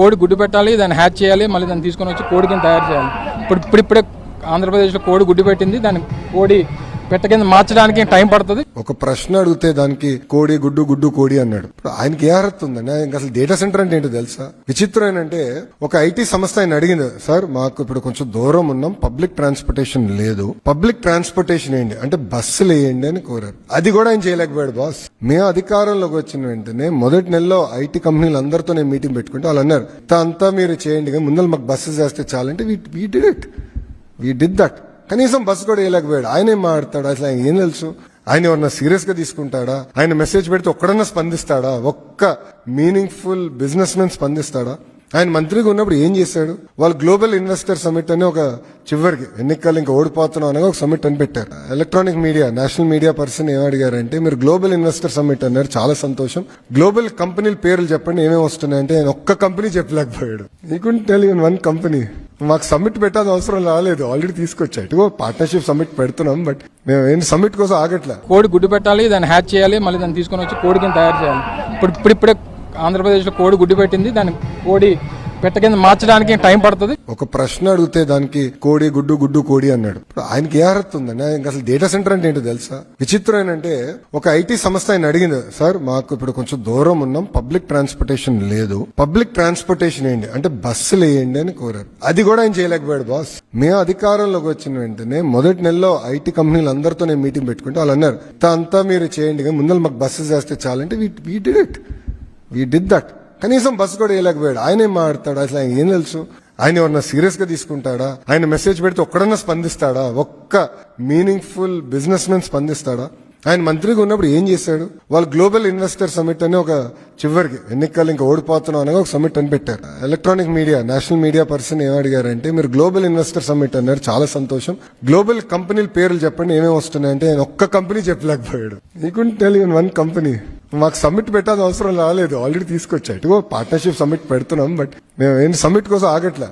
కోడి గుడ్డు పెట్టాలి దాన్ని హ్యాచ్ చేయాలి మళ్ళీ దాన్ని తీసుకొని వచ్చి కోడికి తయారు చేయాలి. ఇప్పుడు ఇప్పుడిప్పుడే ఆంధ్రప్రదేశ్లో కోడి గుడ్డు పెట్టింది దాని కోడి పెట్ట కింద మార్చడానికి టైం పడుతుంది. ఒక ప్రశ్న అడిగితే దానికి కోడి గుడ్డు గుడ్డు కోడి అన్నాడు. ఇప్పుడు ఆయనకి ఏ అర్హత ఉందండి? ఆయనకి అసలు డేటా సెంటర్ అంటే ఏంటో తెలుసా? విచిత్రం ఏంటంటే ఒక ఐటీ సంస్థ ఆయన అడిగింది సార్ మాకు ఇప్పుడు కొంచెం దూరం ఉన్నాం పబ్లిక్ ట్రాన్స్పోర్టేషన్ లేదు. పబ్లిక్ ట్రాన్స్పోర్టేషన్ ఏంటి? అంటే బస్సులు వేయండి అని కోరారు. అది కూడా ఆయన చేయలేకపోయాడు బాస్. మేము అధికారంలోకి వచ్చిన వెంటనే మొదటి నెలలో ఐటీ కంపెనీలు అందరితో నేను మీటింగ్ పెట్టుకుంటే వాళ్ళు అన్నారు అంతా మీరు చేయండి ముందర మాకు బస్సెస్ చేస్తే చాలంటే we did it we did that కనీసం బస్సు కూడా వేయలేకపోయాడు. ఆయన ఏం అసలు ఆయన ఏం తెలుసు? ఆయన ఎవరన్నా సీరియస్గా తీసుకుంటాడా? ఆయన మెసేజ్ పెడితే ఒక్కడన్నా స్పందిస్తాడా? ఒక్క మీనింగ్ఫుల్ బిజినెస్ మెన్ స్పందిస్తాడా? ఆయన మంత్రిగా ఉన్నప్పుడు ఏం చేశాడు? వాళ్ళు గ్లోబల్ ఇన్వెస్టర్ సమిట్ అని ఒక చివరికి ఎన్నికలు ఇంకా ఓడిపోతున్నాం అనగా ఒక సమిట్ అని పెట్టారు. Electronic media national media person ఏమడిగారంటే మీరు గ్లోబల్ ఇన్వెస్టర్ సమిట్ అన్నారు. చాలా సంతోషం. గ్లోబల్ కంపెనీల పేర్లు చెప్పండి. ఏమేమి వస్తున్నాయంటే ఆయన ఒక్క కంపెనీ చెప్పలేకపోయాడు. నీకు టెల్ వన్ కంపెనీ మాకు సమ్మిట్ పెట్టాల్సిన అవసరం రాలేదు. ఆల్రెడీ తీసుకొచ్చా ఇటుగో పార్ట్నర్షిప్ సమ్మిట్ పెడుతున్నాం బట్ మేము ఏం సమ్మిట్ కోసం ఆగట్లా. కోడి గుడ్డు పెట్టాలి దాన్ని హ్యాచ్ చేయాలి మళ్ళీ దాన్ని తీసుకొని వచ్చి కోడి కింద తయారు చేయాలి. ఇప్పుడు ఇప్పుడు ఇప్పుడే ఆంధ్రప్రదేశ్లో కోడి గుడ్డు పెట్టింది దాన్ని కోడి పెట్ట కింద మార్చడానికి టైం పడుతుంది. ఒక ప్రశ్న అడిగితే దానికి కోడి గుడ్డు గుడ్డు కోడి అన్నాడు. ఇప్పుడు ఆయనకి ఏ అర్హత ఉందండి? ఆయనకి అసలు డేటా సెంటర్ అంటే ఏంటో తెలుసా? విచిత్రం ఏంటంటే ఒక ఐటీ సంస్థ ఆయన అడిగింది సార్ మాకు ఇప్పుడు కొంచెం దూరం ఉన్నాం పబ్లిక్ ట్రాన్స్పోర్టేషన్ లేదు. పబ్లిక్ ట్రాన్స్పోర్టేషన్ ఏంటి? అంటే బస్సులు వేయండి అని కోరారు. అది కూడా ఆయన చేయలేకపోయాడు బాస్. మేము అధికారంలోకి వచ్చిన వెంటనే మొదటి నెలలో ఐటీ కంపెనీలు అందరితో నేను మీటింగ్ పెట్టుకుంటే వాళ్ళు అన్నారు అంతా మీరు చేయండి కానీ ముందర మాకు బస్సెస్ చేస్తే చాలంటే we did it we did that కనీసం బస్సు కూడా వేయలేకపోయాడు. ఆయన ఏం అసలు ఆయన ఏం తెలుసు? ఆయన ఎవరన్నా సీరియస్గా తీసుకుంటాడా? ఆయన మెసేజ్ పెడితే ఒక్కడన్నా స్పందిస్తాడా? ఒక్క మీనింగ్ఫుల్ బిజినెస్ మెన్ స్పందిస్తాడా? ఆయన మంత్రిగా ఉన్నప్పుడు ఏం చేశాడు? వాళ్ళు గ్లోబల్ ఇన్వెస్టర్ సమిట్ అని ఒక చివరికి ఎన్నికలు ఇంకా ఓడిపోతున్నాం అనగా ఒక సమిట్ అని పెట్టారు. Electronic media national media person ఏమడిగారంటే మీరు గ్లోబల్ ఇన్వెస్టర్ సమిట్ అన్నారు. చాలా సంతోషం. గ్లోబల్ కంపెనీల పేర్లు చెప్పండి ఏమేమి వస్తున్నాయంటే ఆయన ఒక్క కంపెనీ చెప్పలేకపోయాడు. ఈ టెల్ వన్ కంపెనీ మాకు సమ్మిట్ పెట్టాల్సిన అవసరం రాలేదు. ఆల్రెడీ తీసుకొచ్చా ఇటుగో పార్ట్నర్షిప్ సబ్మిట్ పెడుతున్నాం బట్ మేము ఏం సబ్మిట్ కోసం ఆగట్లా?